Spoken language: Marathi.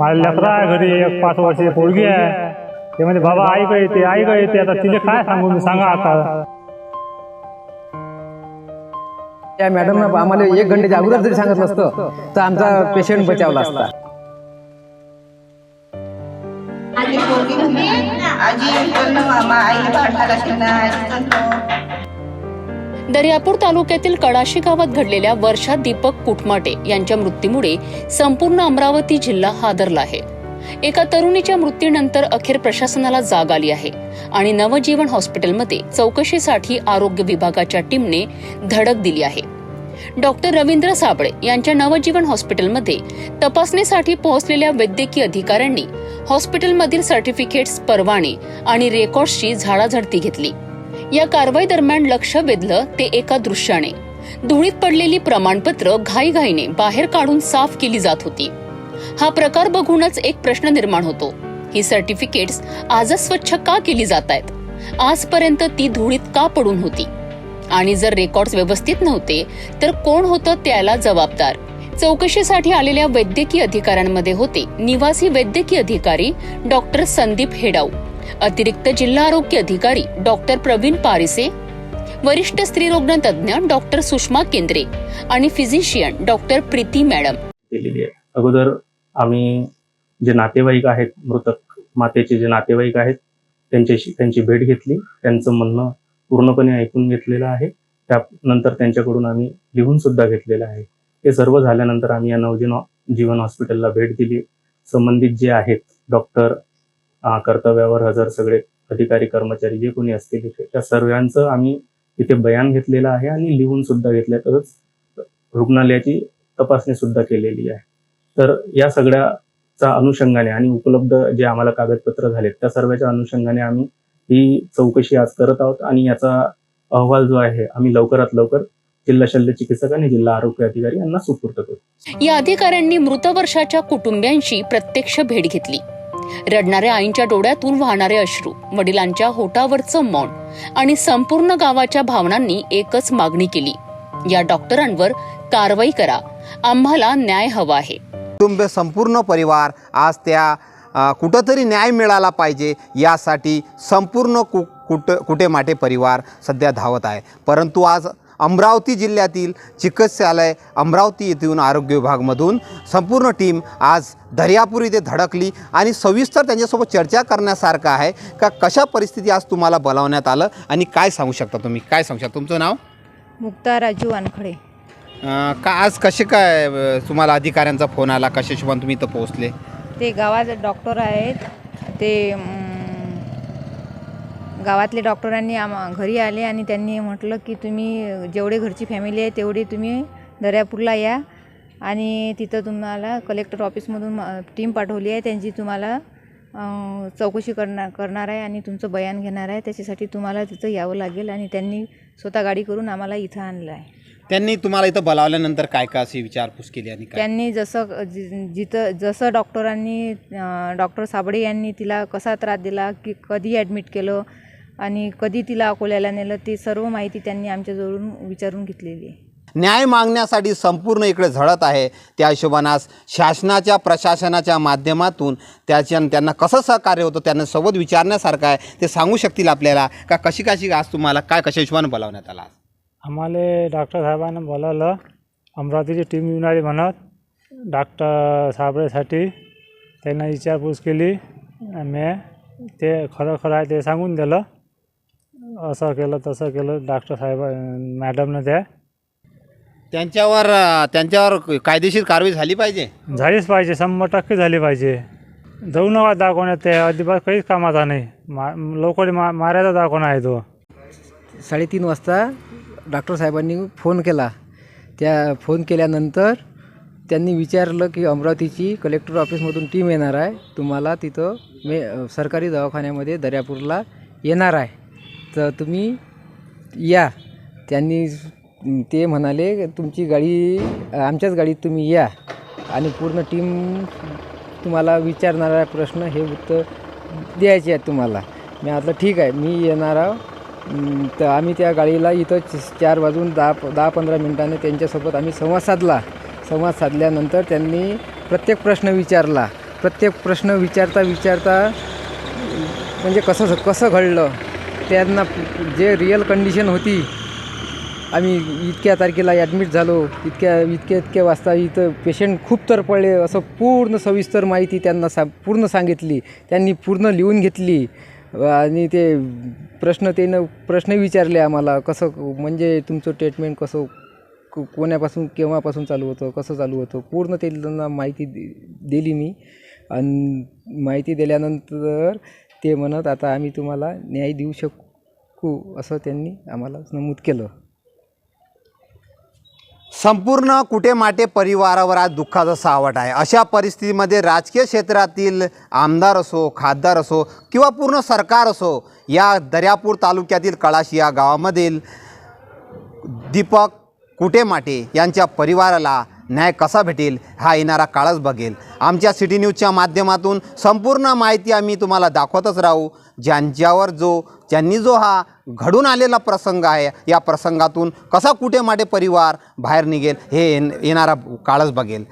माझ्या लेकरा आहे घरी एक पाच वर्षाची पोरगी आहे ते म्हणजे बाबा आई का येते आई का येते आता तिला काय सांगू मी सांगा आता त्या मॅडमनं आम्हाला एक घंट्याच्या अगोदर जरी सांगितलं असतं तर आमचा पेशंट बचावला असता आजी पोरगी आजी आईला भांडायला शिकणार दर्यापूर तालुक्यातील कडाशी गावात घडलेल्या वर्षा दीपक कुटमाटे यांच्या मृत्यूमुळे संपूर्ण अमरावती जिल्हा हादरला आहे. एका तरुणीच्या मृत्यूनंतर अखेर प्रशासनाला जाग आली आहे आणि नवजीवन हॉस्पिटलमध्ये चौकशीसाठी आरोग्य विभागाच्या टीमने धडक दिली आहे. डॉक्टर रवींद्र साबळे यांच्या नवजीवन हॉस्पिटलमध्ये तपासणीसाठी पोहोचलेल्या वैद्यकीय अधिकाऱ्यांनी हॉस्पिटलमधील सर्टिफिकेट्स परवाने आणि रेकॉर्ड्सची झाडाझडती घेतली. या कारवाई दरम्यान लक्ष वेधलं ते एका दृश्याने. धुळीत पडलेली प्रमाणपत्र घाईघाईने बाहेर काढून साफ केली जात होती. हा प्रकार बघूनच एक प्रश्न निर्माण होतो. ही सर्टिफिकेट्स आजच स्वच्छ का केली जात आहेत आजपर्यंत ती धुळीत का पडून होती? आणि जर रेकॉर्ड्स व्यवस्थित नव्हते तर कोण होतं त्याला जबाबदार? चौकशीसाठी आलेल्या वैद्यकीय अधिकाऱ्यांमध्ये होते निवासी वैद्यकीय अधिकारी डॉक्टर संदीप हेडाऊ. अतिरिक्त जिल्हा आरोग्य अधिकारी डॉक्टर प्रवीण पारिसे वरिष्ठ स्त्रीरोग्ण तज्ज्ञ डॉक्टर सुषमा केंद्रे आणि फिजिशियन डॉक्टर प्रीती मॅडम. केलेली आहे. अगोदर आम्ही जे नातेवाईक आहेत मृतक मातेचे जे नातेवाईक आहेत त्यांच्याशी त्यांची भेट घेतली. त्यांचं म्हणणं पूर्णपणे ऐकून घेतलेलं आहे. त्यानंतर त्यांच्याकडून आम्ही लिहून सुद्धा घेतलेलं आहे. हे सर्व झाल्यानंतर आम्ही या नवजीवन जीवन हॉस्पिटलला भेट दिली. संबंधित जे आहेत डॉक्टर कर्तव्यावर हजर सगळे अधिकारी कर्मचारी जे कोणी असतील इथे त्या सर्वांचं आम्ही इथे बयान घेतलेलं आहे आणि लिहून सुद्धा घेतलं तसंच रुग्णालयाची तपासणी सुद्धा केलेली आहे. तर या सगळ्याचा अनुषंगाने आणि उपलब्ध जे आम्हाला कागदपत्र झालेत त्या सर्वांच्या अनुषंगाने आम्ही ही चौकशी आज करत आहोत आणि याचा अहवाल जो आहे आम्ही लवकरात लवकर जिल्हा शल्य चिकित्सक आणि जिल्हा आरोग्य अधिकारी यांना सुपूर्द करू. या अधिकाऱ्यांनी मृत वर्षाच्या कुटुंबियांशी प्रत्यक्ष भेट घेतली. रडणाऱ्या आईंच्या डोळ्यातून वाहणारे अश्रू वडिलांच्या होटावरचं मौन आणि संपूर्ण गावाच्या भावनांनी एकच मागणी केली. या डॉक्टरांवर कारवाई करा. आम्हाला न्याय हवा आहे. कुटुंब संपूर्ण परिवार आज त्या कुठंतरी न्याय मिळाला पाहिजे यासाठी संपूर्ण कु कुट कुठे माठे परिवार सध्या धावत आहे. परंतु आज अमरावती जिल्ह्यातील चिकित्सालय अमरावती येथून आरोग्य विभागमधून संपूर्ण टीम आज दर्यापूर इथे धडकली आणि सविस्तर त्यांच्यासोबत चर्चा करण्यासारखं आहे का कशा परिस्थिती आज तुम्हाला बोलावण्यात आलं आणि काय सांगू शकता तुम्ही? काय सांगू शकता? तुमचं नाव? मुक्ता राजू वानखडे. का आज कसे काय तुम्हाला अधिकाऱ्यांचा फोन आला? कशा तुम्ही इथं पोहोचले? ते गावात डॉक्टर आहेत. ते गावातले डॉक्टरांनी आम घरी आले आणि त्यांनी म्हटलं की तुम्ही जेवढे घरची फॅमिली आहे तेवढी तुम्ही दर्यापूरला या. आणि तिथं तुम्हाला कलेक्टर ऑफिसमधून टीम पाठवली आहे. त्यांची तुम्हाला चौकशी करणार करणार आहे आणि तुमचं बयान घेणार आहे. त्याच्यासाठी तुम्हाला तिथं यावं लागेल आणि त्यांनी स्वतः गाडी करून आम्हाला इथं आणलं आहे. त्यांनी तुम्हाला इथं बोलावल्यानंतर काय काय अशी विचारपूस केली आणि काय? त्यांनी जसं जि- जिथं जसं डॉक्टरांनी अं, डॉक्टर साबळे यांनी तिला कसा त्रास दिला की कधी ॲडमिट केलं आणि कधी तिला अकोल्याला नेलं ते सर्व माहिती त्यांनी आमच्याजवळून विचारून घेतलेली आहे. न्याय मागण्यासाठी संपूर्ण इकडे झडत आहे. त्या हिशोबानास शासनाच्या प्रशासनाच्या माध्यमातून त्याच्या त्यांना कसं सहकार्य होतं त्यांना सोबत विचारण्यासारखं आहे. ते सांगू शकतील आपल्याला का कशी कशी आज तुम्हाला काय कशा हिशोबाने बोलावण्यात आला आज? आम्हाला डॉक्टर साहेबांना बोलावलं अमरावतीची टीम येऊन आली म्हणत डॉक्टर साबळेसाठी त्यांना विचारपूस केली मी ते खरं खरं आहे ते सांगून दिलं. असं केलं तसं केलं. डॉक्टर साहेब मॅडमनं त्या त्यांच्यावर त्यांच्यावर कायदेशीर कारवाई झाली पाहिजे? झालीच पाहिजे. शंभर टक्के झाली पाहिजे. जाऊ नका दाखवण्यात ते अजिबात काहीच कामाचा नाही. मा लोकांनी मा मारायचा दाखवणं आहे तो. साडेतीन वाजता डॉक्टर साहेबांनी फोन केला. त्या फोन केल्यानंतर त्यांनी विचारलं की अमरावतीची कलेक्टर ऑफिसमधून टीम येणार आहे. तुम्हाला तिथं मे सरकारी दवाखान्यामध्ये दर्यापूरला येणार आहे. तर तुम्ही या. त्यांनी ते म्हणाले तुमची गाडी आमच्याच गाडीत तुम्ही या. आणि पूर्ण टीम तुम्हाला विचारणारा प्रश्न हे उत्तर द्यायचे आहेत तुम्हाला. मी आता ठीक आहे मी येणार आहो. तर आम्ही त्या गाडीला इथं चार वाजून दहा प- दहा पंधरा मिनटाने त्यांच्यासोबत आम्ही संवाद साधला. संवाद साधल्यानंतर त्यांनी प्रत्येक प्रश्न विचारला. प्रत्येक प्रश्न विचारता विचारता म्हणजे कसं कसं घडलं? त्यांना जे रिअल कंडिशन होती आम्ही इतक्या तारखेला ॲडमिट झालो. इतक्या इतक्या इतक्या वाजता इथं पेशंट खूप तर पडले. असं पूर्ण सविस्तर माहिती त्यांना सा पूर्ण सांगितली. त्यांनी पूर्ण लिहून घेतली. आणि ते प्रश्न त्यानं प्रश्न विचारले आम्हाला कसं म्हणजे तुमचं ट्रीटमेंट कसं कोण्यापासून केव्हापासून चालू होतं कसं चालू होतं? पूर्ण ते त्यांना माहिती दि- दिली मी. आणि माहिती दिल्यानंतर ते म्हणत आता आम्ही तुम्हाला न्याय देऊ शकू असं त्यांनी आम्हाला नमूद केलं. संपूर्ण कुटेमाटे परिवारावर आज दुःखाचा सावट आहे. अशा परिस्थितीमध्ये राजकीय क्षेत्रातील आमदार असो खासदार असो किंवा पूर्ण सरकार असो या दर्यापूर तालुक्यातील कळाशी या गावामधील दीपक कुटेमाटे यांच्या परिवाराला न्याय कसा भेटेल हा येणारा काळच बघेल. आमच्या सिटी न्यूजच्या माध्यमातून संपूर्ण माहिती आम्ही तुम्हाला दाखवतच राहू. ज्यांच्यावर जो ज्यांनी जो हा घडून आलेला प्रसंग आहे या प्रसंगातून कसा कुठे माटे परिवार बाहेर निघेल हे येणारा काळच बघेल.